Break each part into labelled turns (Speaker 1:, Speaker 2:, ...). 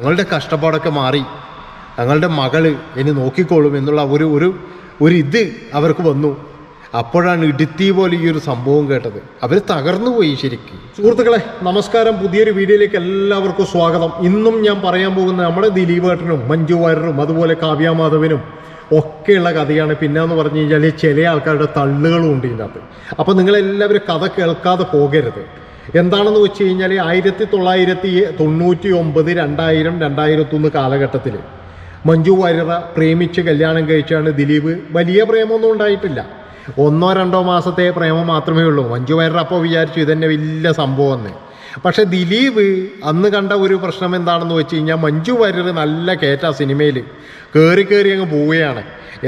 Speaker 1: ഞങ്ങളുടെ കഷ്ടപ്പാടൊക്കെ മാറി ഞങ്ങളുടെ മകള് ഇനി നോക്കിക്കോളും എന്നുള്ള ഒരു ഒരു ഒരു ഇത് അവർക്ക് വന്നു അപ്പോഴാണ് ഇടുത്തി പോലെ ഈ ഒരു സംഭവം കേട്ടത് അവർ തകർന്നു പോയി ശരിക്കും സുഹൃത്തുക്കളെ നമസ്കാരം പുതിയൊരു വീഡിയോയിലേക്ക് എല്ലാവർക്കും സ്വാഗതം ഇന്നും ഞാൻ പറയാൻ പോകുന്ന നമ്മുടെ ദിലീപേട്ടനും മഞ്ജു വാര്യനും അതുപോലെ കാവ്യാമാധവനും ഒക്കെയുള്ള കഥയാണ് പിന്നെ എന്ന് പറഞ്ഞു കഴിഞ്ഞാൽ ചില ആൾക്കാരുടെ തള്ളുകളും ഉണ്ട് ഇതിനകത്ത് അപ്പം നിങ്ങളെല്ലാവരും കഥ കേൾക്കാതെ പോകരുത് എന്താണെന്ന് വെച്ച് കഴിഞ്ഞാൽ ആയിരത്തി തൊള്ളായിരത്തി തൊണ്ണൂറ്റി ഒമ്പത് രണ്ടായിരം ഒന്ന് കാലഘട്ടത്തിൽ മഞ്ജു വാര്യത പ്രേമിച്ച് കല്യാണം കഴിച്ചാണ് ദിലീപ് വലിയ പ്രേമമൊന്നും ഉണ്ടായിട്ടില്ല ഒന്നോ രണ്ടോ മാസത്തെ പ്രേമം മാത്രമേ ഉള്ളൂ മഞ്ജു വാര്യർ അപ്പോൾ വിചാരിച്ചു ഇതന്നെ വലിയ സംഭവം എന്ന് പക്ഷെ ദിലീപ് അന്ന് കണ്ട ഒരു പ്രശ്നം എന്താണെന്ന് വെച്ച് കഴിഞ്ഞാൽ മഞ്ജു വാര്യർ നല്ല കയറ്റ സിനിമയിൽ കയറി കയറി അങ്ങ് പോവുകയാണ്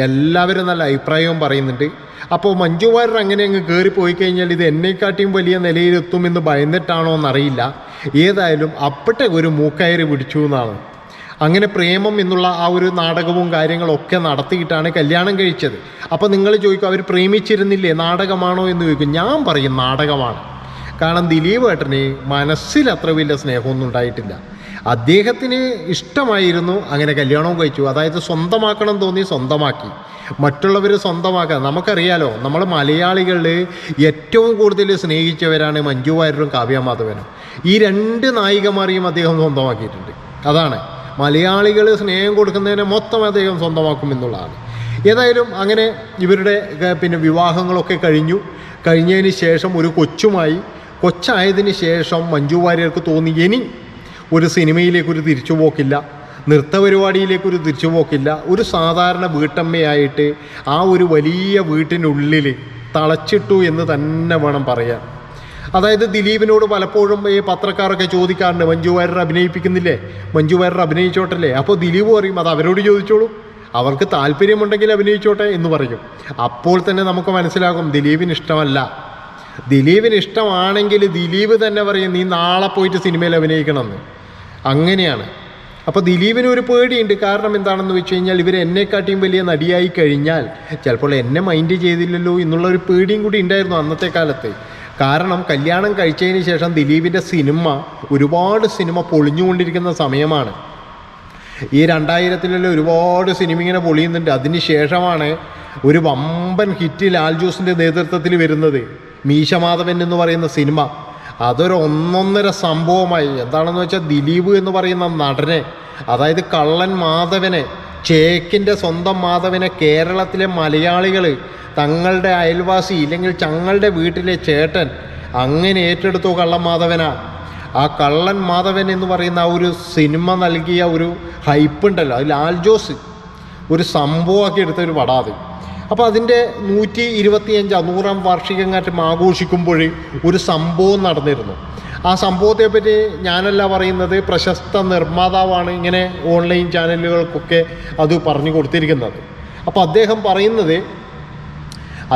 Speaker 1: എല്ലാവരും നല്ല അഭിപ്രായവും പറയുന്നുണ്ട് അപ്പോൾ മഞ്ജു വാര്യർ അങ്ങനെ അങ്ങ് കയറി പോയി കഴിഞ്ഞാൽ ഇത് എന്നെക്കാട്ടിയും വലിയ നിലയിലെത്തുമെന്ന് ഭയന്നിട്ടാണോ എന്നറിയില്ല ഏതായാലും അപ്പട്ടെ ഒരു മൂക്കയറി പിടിച്ചു എന്നാണ് അങ്ങനെ പ്രേമം എന്നുള്ള ആ ഒരു നാടകവും കാര്യങ്ങളൊക്കെ നടത്തിയിട്ടാണ് കല്യാണം കഴിച്ചത് അപ്പോൾ നിങ്ങൾ ചോദിക്കും അവർ പ്രേമിച്ചിരുന്നില്ലേ നാടകമാണോ എന്ന് ചോദിക്കും ഞാൻ പറയും നാടകമാണ് കാരണം ദിലീപ് ഏട്ടന് മനസ്സിൽ അത്ര വലിയ സ്നേഹമൊന്നും ഉണ്ടായിട്ടില്ല അദ്ദേഹത്തിന് ഇഷ്ടമായിരുന്നു അങ്ങനെ കല്യാണവും കഴിച്ചു അതായത് സ്വന്തമാക്കണം തോന്നി സ്വന്തമാക്കി മറ്റുള്ളവർ സ്വന്തമാക്കാം നമുക്കറിയാലോ നമ്മൾ മലയാളികളിൽ ഏറ്റവും കൂടുതൽ സ്നേഹിച്ചവരാണ് മഞ്ജു വാര്യരും മാധവനും ഈ രണ്ട് നായികമാരെയും അദ്ദേഹം സ്വന്തമാക്കിയിട്ടുണ്ട് അതാണ് മലയാളികൾ സ്നേഹം കൊടുക്കുന്നതിനെ മൊത്തം അദ്ദേഹം സ്വന്തമാക്കും എന്നുള്ളതാണ് ഏതായാലും അങ്ങനെ ഇവരുടെ പിന്നെ വിവാഹങ്ങളൊക്കെ കഴിഞ്ഞു കഴിഞ്ഞതിന് ശേഷം ഒരു കൊച്ചുമായി കൊച്ചായതിന് ശേഷം മഞ്ജു വാര്യർക്ക് തോന്നി ഇനി ഒരു സിനിമയിലേക്കൊരു തിരിച്ചുപോക്കില്ല നൃത്തപരിപാടിയിലേക്കൊരു തിരിച്ചുപോക്കില്ല ഒരു സാധാരണ വീട്ടമ്മയായിട്ട് ആ ഒരു വലിയ വീട്ടിനുള്ളിൽ തളച്ചിട്ടു എന്ന് തന്നെ വേണം പറയാൻ അതായത് ദിലീപിനോട് പലപ്പോഴും ഈ പത്രക്കാരൊക്കെ ചോദിക്കാറുണ്ട് മഞ്ജു വാര്യർ അഭിനയിപ്പിക്കുന്നില്ലേ മഞ്ജു വാര്യർ അഭിനയിച്ചോട്ടല്ലേ അപ്പോൾ ദിലീപ് പറയും അത് അവരോട് ചോദിച്ചോളൂ അവർക്ക് താല്പര്യമുണ്ടെങ്കിൽ അഭിനയിച്ചോട്ടെ എന്ന് പറയും അപ്പോൾ തന്നെ നമുക്ക് മനസ്സിലാകും ദിലീപിന് ഇഷ്ടമല്ല ദിലീപിന് ഇഷ്ടമാണെങ്കിൽ ദിലീപ് തന്നെ പറയും നീ നാളെ പോയിട്ട് സിനിമയിൽ എന്ന് അങ്ങനെയാണ് അപ്പോൾ ദിലീപിന് ഒരു പേടിയുണ്ട് കാരണം എന്താണെന്ന് വെച്ച് കഴിഞ്ഞാൽ ഇവർ എന്നെക്കാട്ടിയും വലിയ നടിയായി കഴിഞ്ഞാൽ ചിലപ്പോൾ എന്നെ മൈൻഡ് ചെയ്തില്ലല്ലോ എന്നുള്ള ഒരു പേടിയും കൂടി ഉണ്ടായിരുന്നു അന്നത്തെ കാലത്ത് കാരണം കല്യാണം കഴിച്ചതിന് ശേഷം ദിലീപിൻ്റെ സിനിമ ഒരുപാട് സിനിമ പൊളിഞ്ഞുകൊണ്ടിരിക്കുന്ന സമയമാണ് ഈ രണ്ടായിരത്തിലെല്ലാം ഒരുപാട് സിനിമ ഇങ്ങനെ പൊളിയുന്നുണ്ട് അതിന് ശേഷമാണ് ഒരു വമ്പൻ ഹിറ്റ് ലാൽ ജോസിൻ്റെ നേതൃത്വത്തിൽ വരുന്നത് മീശമാധവൻ എന്ന് പറയുന്ന സിനിമ അതൊരു ഒന്നൊന്നര സംഭവമായി എന്താണെന്ന് വെച്ചാൽ ദിലീപ് എന്ന് പറയുന്ന നടനെ അതായത് കള്ളൻ മാധവനെ ചേക്കിൻ്റെ സ്വന്തം മാധവനെ കേരളത്തിലെ മലയാളികൾ തങ്ങളുടെ അയൽവാസി ഇല്ലെങ്കിൽ തങ്ങളുടെ വീട്ടിലെ ചേട്ടൻ അങ്ങനെ ഏറ്റെടുത്തു കള്ളൻ മാധവന ആ കള്ളൻ മാധവൻ എന്ന് പറയുന്ന ആ ഒരു സിനിമ നൽകിയ ഒരു ഹൈപ്പ് ഉണ്ടല്ലോ അതിൽ ആൽജോസ് ഒരു സംഭവമാക്കി എടുത്തൊരു പടാതെ അപ്പോൾ അതിൻ്റെ നൂറ്റി ഇരുപത്തിയഞ്ചാം അഞ്ഞൂറാം വാർഷികങ്ങാറ്റം ആഘോഷിക്കുമ്പോൾ ഒരു സംഭവം നടന്നിരുന്നു ആ സംഭവത്തെ പറ്റി ഞാനല്ല പറയുന്നത് പ്രശസ്ത നിർമ്മാതാവാണ് ഇങ്ങനെ ഓൺലൈൻ ചാനലുകൾക്കൊക്കെ അത് പറഞ്ഞു കൊടുത്തിരിക്കുന്നത് അപ്പോൾ അദ്ദേഹം പറയുന്നത്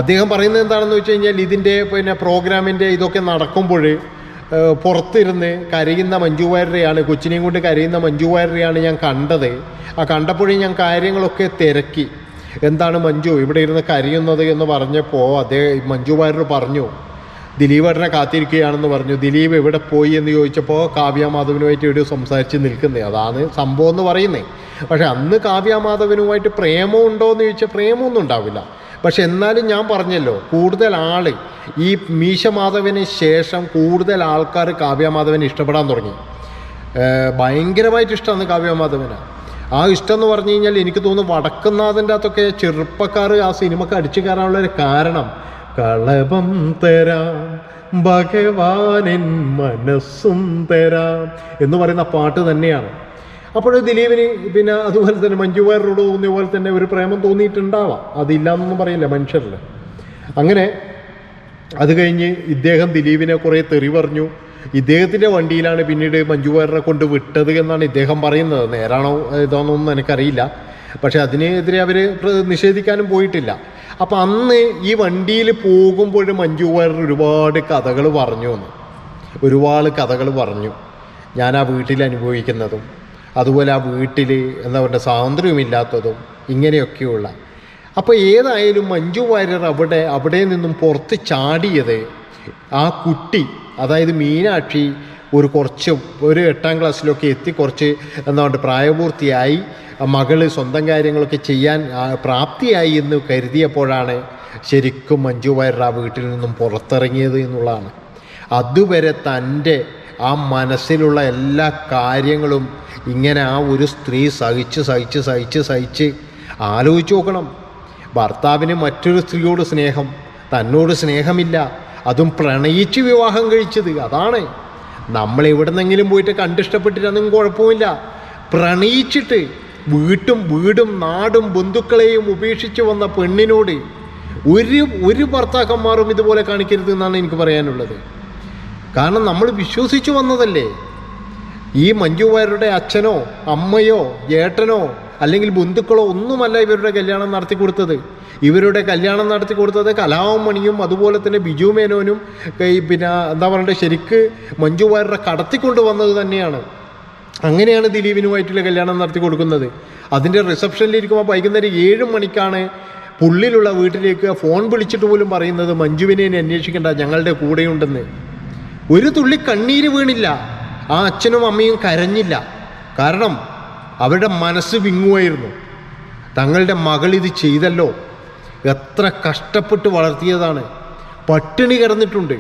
Speaker 1: അദ്ദേഹം പറയുന്നത് എന്താണെന്ന് വെച്ച് കഴിഞ്ഞാൽ ഇതിൻ്റെ പിന്നെ പ്രോഗ്രാമിൻ്റെ ഇതൊക്കെ നടക്കുമ്പോൾ പുറത്തിരുന്ന് കരയുന്ന മഞ്ജു വാര്യരെയാണ് കൊച്ചിനെയും കൊണ്ട് കരയുന്ന മഞ്ജു വാര്യരെയാണ് ഞാൻ കണ്ടത് ആ കണ്ടപ്പോഴേ ഞാൻ കാര്യങ്ങളൊക്കെ തിരക്കി എന്താണ് മഞ്ജു ഇവിടെ ഇരുന്ന് കരയുന്നത് എന്ന് പറഞ്ഞപ്പോൾ അദ്ദേഹം മഞ്ജു വാര്യർ പറഞ്ഞു ദിലീപേട്ടനെ കാത്തിരിക്കുകയാണെന്ന് പറഞ്ഞു ദിലീപ് എവിടെ പോയി എന്ന് ചോദിച്ചപ്പോൾ കാവ്യ മാധവനുമായിട്ട് ഇവിടെ സംസാരിച്ച് നിൽക്കുന്നത് അതാണ് സംഭവം എന്ന് പറയുന്നത് പക്ഷേ അന്ന് കാവ്യ മാധവനുമായിട്ട് പ്രേമം ഉണ്ടോ എന്ന് ചോദിച്ചാൽ പ്രേമമൊന്നും ഉണ്ടാവില്ല പക്ഷെ എന്നാലും ഞാൻ പറഞ്ഞല്ലോ കൂടുതൽ ആൾ ഈ മീശ മാധവന് ശേഷം കൂടുതൽ ആൾക്കാർ കാവ്യ മാധവനെ ഇഷ്ടപ്പെടാൻ തുടങ്ങി ഭയങ്കരമായിട്ട് ഇഷ്ടമാണ് കാവ്യ മാധവനെ ആ ഇഷ്ടം എന്ന് പറഞ്ഞു കഴിഞ്ഞാൽ എനിക്ക് തോന്നുന്നു വടക്കുന്നാഥൻ്റെ അകത്തൊക്കെ ചെറുപ്പക്കാർ ആ സിനിമക്ക് അടിച്ചു കയറാനുള്ള ഒരു കാരണം കളപം തരാം ഭഗവാനിൻ മനസ്സും തരാം എന്ന് പറയുന്ന പാട്ട് തന്നെയാണ് അപ്പോൾ ദിലീപിന് പിന്നെ അതുപോലെ തന്നെ മഞ്ജു വാര്യരോട് തോന്നിയ പോലെ തന്നെ ഒരു പ്രേമം തോന്നിയിട്ടുണ്ടാവാം അതില്ലാന്നൊന്നും പറയില്ല മനുഷ്യരിൽ അങ്ങനെ അത് കഴിഞ്ഞ് ഇദ്ദേഹം ദിലീപിനെ കുറേ തെറി പറഞ്ഞു ഇദ്ദേഹത്തിൻ്റെ വണ്ടിയിലാണ് പിന്നീട് മഞ്ജു വാര്യറെ കൊണ്ട് വിട്ടത് എന്നാണ് ഇദ്ദേഹം പറയുന്നത് നേരാണോ ഇതാണോന്നും എനിക്കറിയില്ല പക്ഷേ അതിനെതിരെ അവർ നിഷേധിക്കാനും പോയിട്ടില്ല അപ്പം അന്ന് ഈ വണ്ടിയിൽ പോകുമ്പോൾ മഞ്ജു വാര്യർ ഒരുപാട് കഥകൾ പറഞ്ഞു എന്ന് ഒരുപാട് കഥകൾ പറഞ്ഞു ഞാൻ ആ വീട്ടിൽ അനുഭവിക്കുന്നതും അതുപോലെ ആ വീട്ടിൽ എന്താ പറയുക സ്വാതന്ത്ര്യമില്ലാത്തതും ഇങ്ങനെയൊക്കെയുള്ള അപ്പോൾ ഏതായാലും മഞ്ജു വാര്യർ അവിടെ അവിടെ നിന്നും പുറത്ത് ചാടിയത് ആ കുട്ടി അതായത് മീനാക്ഷി ഒരു കുറച്ച് ഒരു എട്ടാം ക്ലാസ്സിലൊക്കെ എത്തി കുറച്ച് എന്താണ്ട് പ്രായപൂർത്തിയായി മകൾ സ്വന്തം കാര്യങ്ങളൊക്കെ ചെയ്യാൻ പ്രാപ്തിയായി എന്ന് കരുതിയപ്പോഴാണ് ശരിക്കും മഞ്ജു വയറാ വീട്ടിൽ നിന്നും പുറത്തിറങ്ങിയത് എന്നുള്ളതാണ് അതുവരെ തൻ്റെ ആ മനസ്സിലുള്ള എല്ലാ കാര്യങ്ങളും ഇങ്ങനെ ആ ഒരു സ്ത്രീ സഹിച്ച് സഹിച്ച് സഹിച്ച് സഹിച്ച് ആലോചിച്ച് നോക്കണം ഭർത്താവിന് മറ്റൊരു സ്ത്രീയോട് സ്നേഹം തന്നോട് സ്നേഹമില്ല അതും പ്രണയിച്ച് വിവാഹം കഴിച്ചത് അതാണ് നമ്മൾ എവിടെന്നെങ്കിലും പോയിട്ട് കണ്ടിഷ്ടപ്പെട്ടിട്ടൊന്നും കുഴപ്പമില്ല പ്രണയിച്ചിട്ട് വീട്ടും വീടും നാടും ബന്ധുക്കളെയും ഉപേക്ഷിച്ച് വന്ന പെണ്ണിനോട് ഒരു ഒരു ഭർത്താക്കന്മാരും ഇതുപോലെ കാണിക്കരുത് എന്നാണ് എനിക്ക് പറയാനുള്ളത് കാരണം നമ്മൾ വിശ്വസിച്ചു വന്നതല്ലേ ഈ മഞ്ജുവാരുടെ അച്ഛനോ അമ്മയോ ഏട്ടനോ അല്ലെങ്കിൽ ബന്ധുക്കളോ ഒന്നുമല്ല ഇവരുടെ കല്യാണം നടത്തി കൊടുത്തത് ഇവരുടെ കല്യാണം നടത്തി കൊടുത്തത് കലാവും മണിയും അതുപോലെ തന്നെ ബിജു മേനോനും പിന്നെ എന്താ പറയണ്ടേ ശരിക്ക് മഞ്ജു വാര്യരെ കടത്തിക്കൊണ്ട് വന്നത് തന്നെയാണ് അങ്ങനെയാണ് ദിലീപിനുമായിട്ടുള്ള കല്യാണം നടത്തി കൊടുക്കുന്നത് അതിൻ്റെ റിസപ്ഷനിലിരിക്കുമ്പോൾ വൈകുന്നേരം ഏഴ് മണിക്കാണ് പുള്ളിലുള്ള വീട്ടിലേക്ക് ഫോൺ വിളിച്ചിട്ട് പോലും പറയുന്നത് മഞ്ജുവിനെ അന്വേഷിക്കേണ്ട ഞങ്ങളുടെ കൂടെയുണ്ടെന്ന് ഒരു തുള്ളി കണ്ണീര് വീണില്ല ആ അച്ഛനും അമ്മയും കരഞ്ഞില്ല കാരണം അവരുടെ മനസ്സ് വിങ്ങുമായിരുന്നു തങ്ങളുടെ മകൾ ഇത് ചെയ്തല്ലോ എത്ര കഷ്ടപ്പെട്ട് വളർത്തിയതാണ് പട്ടിണി കിടന്നിട്ടുണ്ട്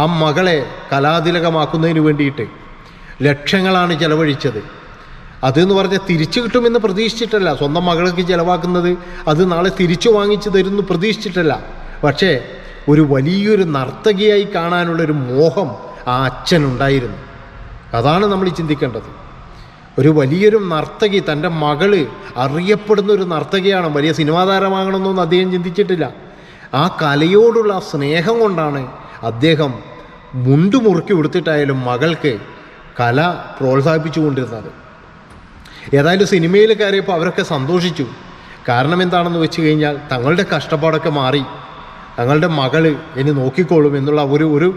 Speaker 1: ആ മകളെ കലാതിലകമാക്കുന്നതിന് വേണ്ടിയിട്ട് ലക്ഷങ്ങളാണ് ചെലവഴിച്ചത് അതെന്ന് പറഞ്ഞാൽ തിരിച്ചു കിട്ടുമെന്ന് പ്രതീക്ഷിച്ചിട്ടല്ല സ്വന്തം മകൾക്ക് ചിലവാക്കുന്നത് അത് നാളെ തിരിച്ചു വാങ്ങിച്ചു തരുന്നു പ്രതീക്ഷിച്ചിട്ടല്ല പക്ഷേ ഒരു വലിയൊരു നർത്തകിയായി കാണാനുള്ളൊരു മോഹം ആ അച്ഛനുണ്ടായിരുന്നു അതാണ് നമ്മൾ ചിന്തിക്കേണ്ടത് ഒരു വലിയൊരു നർത്തകി തൻ്റെ മകള് അറിയപ്പെടുന്ന ഒരു നർത്തകിയാണ് വലിയ സിനിമാ താരമാകണമെന്നൊന്നും അദ്ദേഹം ചിന്തിച്ചിട്ടില്ല ആ കലയോടുള്ള സ്നേഹം കൊണ്ടാണ് അദ്ദേഹം മുണ്ടു മുറുക്കി കൊടുത്തിട്ടായാലും മകൾക്ക് കല പ്രോത്സാഹിപ്പിച്ചു കൊണ്ടിരുന്നത് ഏതായാലും സിനിമയിൽ കയറിയപ്പോൾ അവരൊക്കെ സന്തോഷിച്ചു കാരണം എന്താണെന്ന് വെച്ച് കഴിഞ്ഞാൽ തങ്ങളുടെ കഷ്ടപ്പാടൊക്കെ മാറി തങ്ങളുടെ മകൾ ഇനി നോക്കിക്കോളും എന്നുള്ള ഒരു ഒരു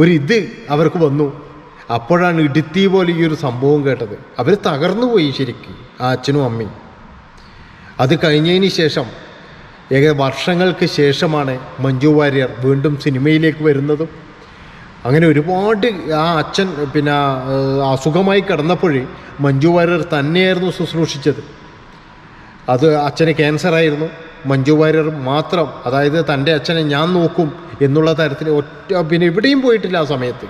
Speaker 1: ഒരു ഇത് അവർക്ക് വന്നു അപ്പോഴാണ് ഇടുത്തി പോലെ ഈ ഒരു സംഭവം കേട്ടത് അവർ തകർന്നു പോയി ശരിക്കും ആ അച്ഛനും അമ്മയും അത് കഴിഞ്ഞതിന് ശേഷം ഏക വർഷങ്ങൾക്ക് ശേഷമാണ് മഞ്ജു വാര്യർ വീണ്ടും സിനിമയിലേക്ക് വരുന്നതും അങ്ങനെ ഒരുപാട് ആ അച്ഛൻ പിന്നെ അസുഖമായി കിടന്നപ്പോഴേ മഞ്ജു വാര്യർ തന്നെയായിരുന്നു ശുശ്രൂഷിച്ചത് അത് അച്ഛന് ക്യാൻസറായിരുന്നു മഞ്ജു വാര്യർ മാത്രം അതായത് തൻ്റെ അച്ഛനെ ഞാൻ നോക്കും എന്നുള്ള തരത്തിൽ ഒറ്റ പിന്നെ ഇവിടെയും പോയിട്ടില്ല ആ സമയത്ത്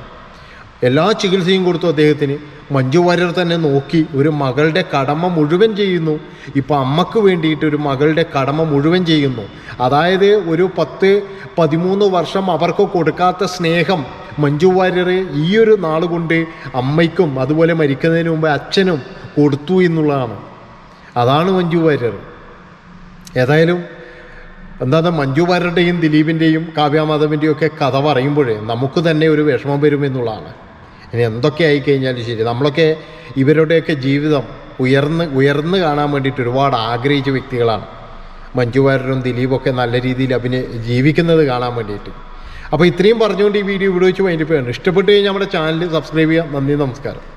Speaker 1: എല്ലാ ചികിത്സയും കൊടുത്തു അദ്ദേഹത്തിന് മഞ്ജു വാര്യർ തന്നെ നോക്കി ഒരു മകളുടെ കടമ മുഴുവൻ ചെയ്യുന്നു ഇപ്പം അമ്മക്ക് വേണ്ടിയിട്ട് ഒരു മകളുടെ കടമ മുഴുവൻ ചെയ്യുന്നു അതായത് ഒരു പത്ത് പതിമൂന്ന് വർഷം അവർക്ക് കൊടുക്കാത്ത സ്നേഹം മഞ്ജു വാര്യർ ഒരു നാൾ കൊണ്ട് അമ്മയ്ക്കും അതുപോലെ മരിക്കുന്നതിന് മുമ്പ് അച്ഛനും കൊടുത്തു എന്നുള്ളതാണ് അതാണ് മഞ്ജു വാര്യർ ഏതായാലും എന്താ മഞ്ജു വാര്യരുടെയും ദിലീപിൻ്റെയും കാവ്യാമാധവിൻ്റെയും ഒക്കെ കഥ പറയുമ്പോഴേ നമുക്ക് തന്നെ ഒരു വിഷമം വരുമെന്നുള്ളതാണ് ഇനി എന്തൊക്കെ ആയിക്കഴിഞ്ഞാലും ശരി നമ്മളൊക്കെ ഇവരുടെയൊക്കെ ജീവിതം ഉയർന്ന് ഉയർന്ന് കാണാൻ വേണ്ടിയിട്ട് ഒരുപാട് ആഗ്രഹിച്ച വ്യക്തികളാണ് മഞ്ജു വാര്യരും ദിലീപൊക്കെ നല്ല രീതിയിൽ അഭിനയ ജീവിക്കുന്നത് കാണാൻ വേണ്ടിയിട്ട് അപ്പോൾ ഇത്രയും പറഞ്ഞുകൊണ്ട് ഈ വീഡിയോ ഇവിടെ വെച്ച് വൈകിട്ട് പോയാണ് ഇഷ്ടപ്പെട്ടു കഴിഞ്ഞാൽ നമ്മുടെ ചാനൽ സബ്സ്ക്രൈബ് ചെയ്യാം നന്ദി നമസ്കാരം